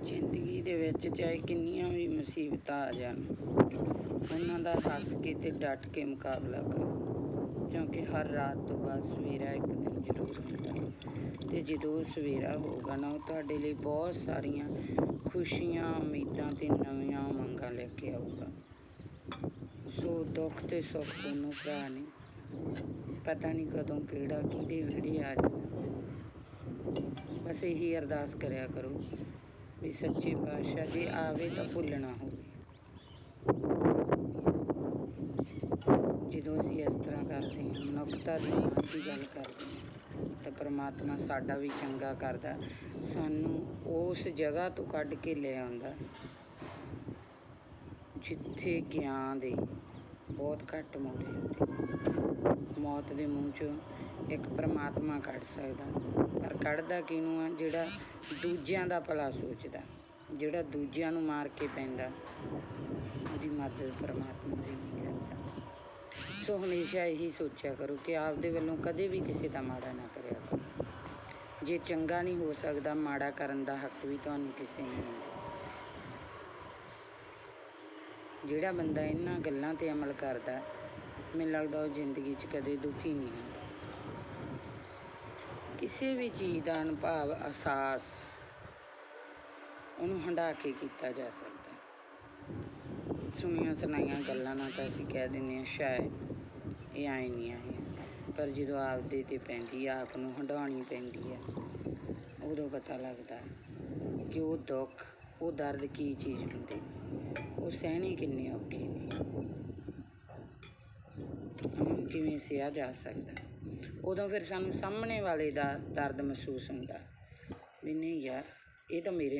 ਜ਼ਿੰਦਗੀ ਦੇ ਵਿੱਚ ਚਾਹੇ ਕਿੰਨੀਆਂ ਵੀ ਮੁਸੀਬਤਾਂ ਆ ਜਾਣ, ਉਹਨਾਂ ਦਾ ਹੱਸ ਕੇ ਤੇ ਡਟ ਕੇ ਮੁਕਾਬਲਾ ਕਰੋ। ਕਿਉਂਕਿ ਹਰ ਰਾਤ ਤੋਂ ਬਾਅਦ ਸਵੇਰਾ ਇੱਕ ਦਿਨ ਜ਼ਰੂਰ ਹੁੰਦਾ ਤੇ ਜਦੋਂ ਸਵੇਰਾ ਹੋਊਗਾ ਨਾ, ਉਹ ਤੁਹਾਡੇ ਲਈ ਬਹੁਤ ਸਾਰੀਆਂ ਖੁਸ਼ੀਆਂ, ਉਮੀਦਾਂ ਤੇ ਨਵੀਆਂ ਮੰਗਾਂ ਲੈ ਕੇ ਆਊਗਾ। ਸੋ ਦੁੱਖ ਤੇ ਸੁੱਖ ਦੋਨੋਂ ਭਰਾ ਨੇ। ਪਤਾ ਨਹੀਂ ਕਦੋਂ ਕਿਹੜਾ ਕਿਹਦੇ ਵਿਹੜੇ ਆ ਜਾਣਾ। ਬਸ ਇਹੀ ਅਰਦਾਸ ਕਰਿਆ ਕਰੋ ਵੀ ਸੱਚੇ ਪਾਤਸ਼ਾਹ ਜੇ ਆਵੇ ਤਾਂ ਭੁੱਲਣਾ ਹੋਵੇ। ਜਦੋਂ ਅਸੀਂ ਇਸ ਤਰ੍ਹਾਂ ਕਰਦੇ ਹਾਂ, ਮਨੁੱਖਤਾ ਦੀ ਮਾਂ ਦੀ ਗੱਲ ਕਰਦੇ ਹਾਂ, ਤਾਂ ਪ੍ਰਮਾਤਮਾ ਸਾਡਾ ਵੀ ਚੰਗਾ ਕਰਦਾ। ਸਾਨੂੰ ਉਸ ਜਗ੍ਹਾ ਤੋਂ ਕੱਢ ਕੇ ਲੈ ਆਉਂਦਾ, ਜਿੱਥੇ ਗਿਆਨ ਦੇ ਬਹੁਤ ਘੱਟ ਮੋੜੇ ਹੁੰਦੇ। ਮੌਤ ਦੇ ਮੂੰਹ ਚੋਂ ਇੱਕ ਪਰਮਾਤਮਾ ਕੱਢ ਸਕਦਾ। ਪਰ ਕੱਢਦਾ ਕਿਹਨੂੰ ਆ? ਜਿਹੜਾ ਦੂਜਿਆਂ ਦਾ ਭਲਾ ਸੋਚਦਾ। ਜਿਹੜਾ ਦੂਜਿਆਂ ਨੂੰ ਮਾਰ ਕੇ ਪੈਂਦਾ। ਉਹਦੀ ਮਦਦ ਪ੍ਰਮਾਤਮਾ ਵੀ ਨਹੀਂ ਕਰਦਾ ਸੋ ਹਮੇਸ਼ਾ ਇਹੀ ਸੋਚਿਆ ਕਰੋ ਕਿ ਆਪਦੇ ਵੱਲੋਂ ਕਦੇ ਵੀ ਕਿਸੇ ਦਾ ਮਾੜਾ ਨਾ ਕਰਿਆ ਕਰੋ। ਜੇ ਚੰਗਾ ਨਹੀਂ ਹੋ ਸਕਦਾ, ਮਾੜਾ ਕਰਨ ਦਾ ਹੱਕ ਵੀ ਤੁਹਾਨੂੰ ਕਿਸੇ ਨੂੰ ਨਹੀਂ ਜਿਹੜਾ ਬੰਦਾ ਇਹਨਾਂ ਗੱਲਾਂ ਤੇ ਅਮਲ ਕਰਦਾ ਮੈਨੂੰ ਲੱਗਦਾ ਉਹ ਜ਼ਿੰਦਗੀ 'ਚ ਕਦੇ ਦੁਖੀ ਨਹੀਂ ਹੁੰਦਾ। ਕਿਸੇ ਵੀ ਚੀਜ਼ ਦਾ ਅਨੁਭਵ ਅਹਿਸਾਸ ਉਹਨੂੰ ਹੰਢਾ ਕੇ ਕੀਤਾ ਜਾ ਸਕਦਾ। ਸੁਣੀਆਂ ਸੁਣਾਈਆਂ ਗੱਲਾਂ ਨਾਲ ਤਾਂ ਅਸੀਂ ਕਹਿ ਦਿੰਦੇ ਹਾਂ, ਸ਼ਾਇਦ ਇਹ ਆਏ ਨਹੀਂ ਆਏ ਪਰ ਜਦੋਂ ਆਪਦੇ ਤੇ ਪੈਂਦੀ ਆ, ਆਪ ਨੂੰ ਹੰਢਾਉਣੀ ਪੈਂਦੀ ਹੈ ਉਦੋਂ ਪਤਾ ਲੱਗਦਾ ਕਿ ਉਹ ਦੁੱਖ, ਉਹ ਦਰਦ ਕੀ ਚੀਜ਼ ਹੁੰਦੇ। ਨੇ ਉਹ ਸਹਿਣੇ ਕਿੰਨੇ ਔਖੇ ਨੇ। ਉਹਨੂੰ ਕਿਵੇਂ ਸਿਆ ਜਾ ਸਕਦਾ। ਉਦੋਂ ਫਿਰ ਸਾਨੂੰ ਸਾਹਮਣੇ ਵਾਲੇ ਦਾ ਦਰਦ ਮਹਿਸੂਸ ਹੁੰਦਾ। ਵੀ ਨਹੀਂ ਯਾਰ, ਇਹ ਤਾਂ ਮੇਰੇ